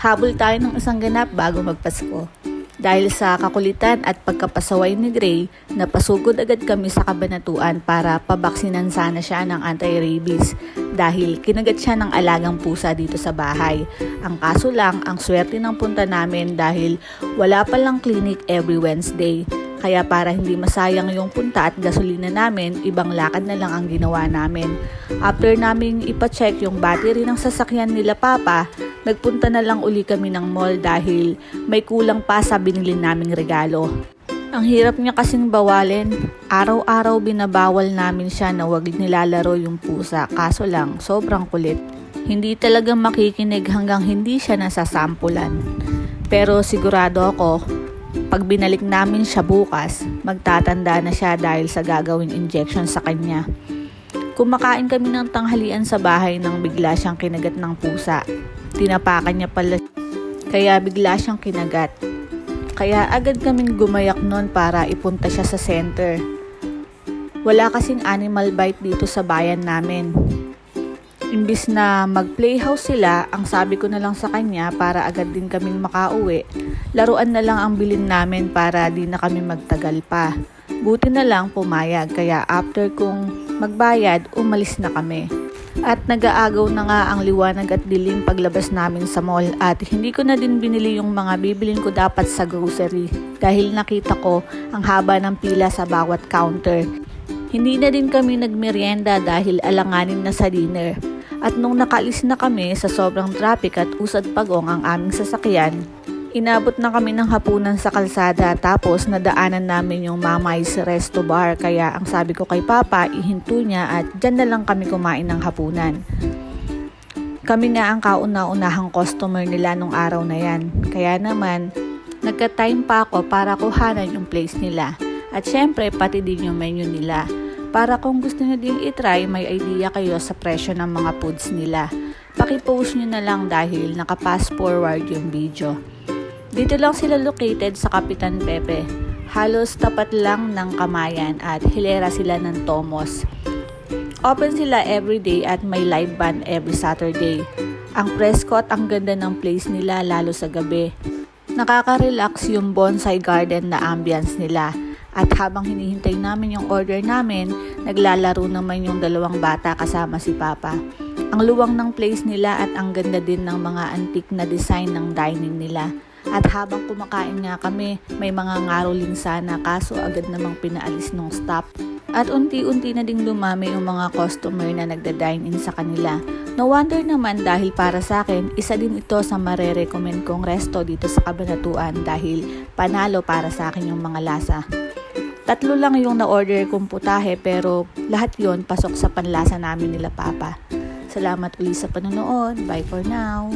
Habol tayo ng isang ganap bago magpasko. Dahil sa kakulitan at pagkapasaway ni Gray, napasugod agad kami sa kabanatuan para pabaksinan sana siya ng anti-rabies dahil kinagat siya ng alagang pusa dito sa bahay. Ang kaso lang, ang swerte ng punta namin dahil wala palang clinic every Wednesday. Kaya para hindi masayang yung punta at gasolina namin, ibang lakad na lang ang ginawa namin. After naming ipacheck yung battery ng sasakyan nila Papa, nagpunta na lang uli kami ng mall dahil may kulang pa sa binili naming regalo. Ang hirap niya kasing bawalin. Araw-araw binabawal namin siya na wag nilalaro yung pusa. Kaso lang, sobrang kulit. Hindi talaga makikinig hanggang hindi siya nasasampulan. Pero sigurado ako, pag binalik namin siya bukas, magtatanda na siya dahil sa gagawing injection sa kanya. Kumakain kami ng tanghalian sa bahay nang bigla siyang kinagat ng pusa. Tinapakan niya pala kaya bigla siyang kinagat. Kaya agad kaming gumayak nun para ipunta siya sa center. Wala kasing animal bite dito sa bayan namin. Imbis na mag-playhouse sila, ang sabi ko na lang sa kanya para agad din kaming makauwi, laruan na lang ang bilin namin para di na kami magtagal pa. Buti na lang pumayag kaya after kong magbayad, umalis na kami. At nag-aagaw na nga ang liwanag at dilim paglabas namin sa mall at hindi ko na din binili yung mga bibilin ko dapat sa grocery dahil nakita ko ang haba ng pila sa bawat counter. Hindi na din kami nagmerienda dahil alanganin na sa dinner. At nung nakaalis na kami sa sobrang traffic at usad pagong ang aming sasakyan, inabot na kami ng hapunan sa kalsada tapos nadaanan namin yung Mamay's Resto Bar kaya ang sabi ko kay Papa ihinto niya at dyan na lang kami kumain ng hapunan. Kami nga ang kauna-unahang customer nila nung araw na yan. Kaya naman, nagka-time pa ako para kuhanan yung place nila. At syempre, pati din yung menu nila. Para kung gusto nyo din itry, may idea kayo sa presyo ng mga foods nila. Pakipost nyo na lang dahil nakapass forward yung video. Dito lang sila located sa Kapitan Pepe. Halos tapat lang ng Kamayan at hilera sila ng Tomos. Open sila everyday at may live band every Saturday. Ang presko at ang ganda ng place nila lalo sa gabi. Nakaka-relax yung bonsai garden na ambience nila. At habang hinihintay namin yung order namin, naglalaro naman yung dalawang bata kasama si Papa. Ang luwang ng place nila at ang ganda din ng mga antique na design ng dining nila. At habang kumakain nga kami, may mga ngaroling sana kaso agad namang pinaalis ng staff. At unti-unti na ding dumami yung mga customer na nagda-dine in sa kanila. No wonder naman dahil para sa akin, isa din ito sa marerecommend kong resto dito sa Kabanatuan dahil panalo para sa akin yung mga lasa. Tatlo lang yung na-order kong putahe pero lahat yon pasok sa panlasa namin nila Papa. Salamat uli sa panonood. Bye for now.